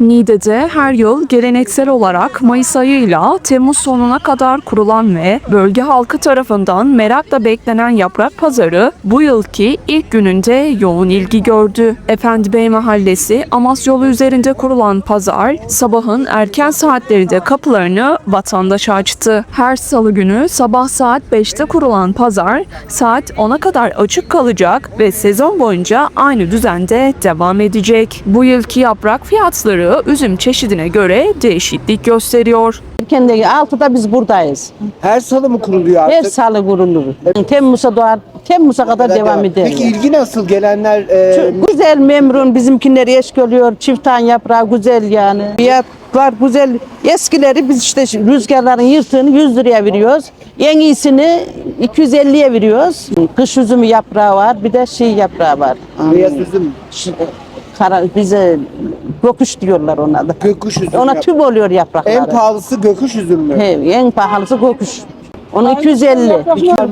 Niğde'de her yıl geleneksel olarak Mayıs ayıyla Temmuz sonuna kadar kurulan ve bölge halkı tarafından merakla beklenen yaprak pazarı bu yılki ilk gününde yoğun ilgi gördü. Efendibey Mahallesi Amas yolu üzerinde kurulan pazar sabahın erken saatlerinde kapılarını vatandaşa açtı. Her salı günü sabah saat 5'te kurulan pazar saat 10'a kadar açık kalacak ve sezon boyunca aynı düzende devam edecek. Bu yılki yaprak fiyatları üzüm çeşidine göre değişiklik gösteriyor. Kendi 6'da biz buradayız. Her salı mı kuruluyor artık? Her salı kurulur. Temmuz'a doğar, Temmuz'a kadar devam eder. Peki ilgi nasıl? Gelenler e, Çok güzel memnun bizimkiler eş görüyor. Çiftan yaprağı güzel yani. Fiyatlar güzel. Eskileri biz işte rüzgarların yırtığını 100 liraya veriyoruz. En iyisini 250'ye veriyoruz. Kış üzümü yaprağı var. Bir de şey yaprağı var. beyaz üzüm, Kara, bize göküş diyorlar ona da. göküş üzümü. Ona yap- tüm oluyor yaprakları. En pahalısı göküş üzüm mü? He, en pahalısı göküş. Onu 250.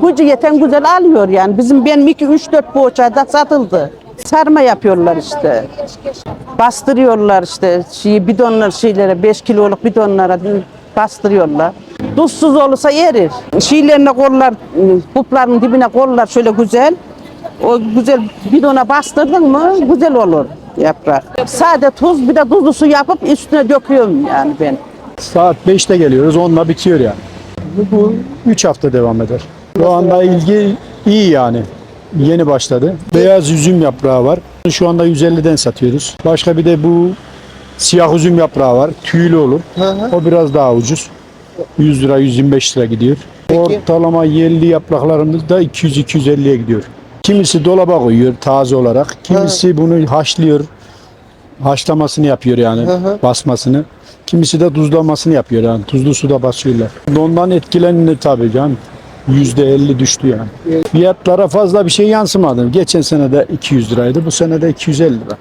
Gücü yeten güzel alıyor yani. Bizim benim 2 3 4 poğaçada satıldı. Sarma yapıyorlar işte. Bastırıyorlar işte şeyi bidonlar şeylere 5 kiloluk bidonlara bastırıyorlar. Tuzsuz olursa erir. Şeylerine kollar, kupların dibine kollar şöyle güzel. O güzel bidona bastırdın mı güzel olur yaprak. Sade tuz bir de tuzlu su yapıp üstüne döküyorum yani ben. Saat 5'te geliyoruz, 10'la bitiyor yani. Bu, bu 3 hafta devam eder. Şu anda ilgi iyi yani. Yeni başladı. Beyaz üzüm yaprağı var. Şu anda 150'den satıyoruz. Başka bir de bu siyah üzüm yaprağı var. Tüylü olur. O biraz daha ucuz. 100 lira, 125 lira gidiyor. Ortalama yerli yapraklarımız da 200-250'ye gidiyor. Kimisi dolaba koyuyor taze olarak. Kimisi bunu haşlıyor. Haşlamasını yapıyor yani basmasını. Kimisi de tuzlamasını yapıyor yani tuzlu suda basıyorlar. Ondan etkilenir tabii canım. %50 düştü yani. Fiyatlara fazla bir şey yansımadı. Geçen sene de 200 liraydı. Bu sene de 250 lira.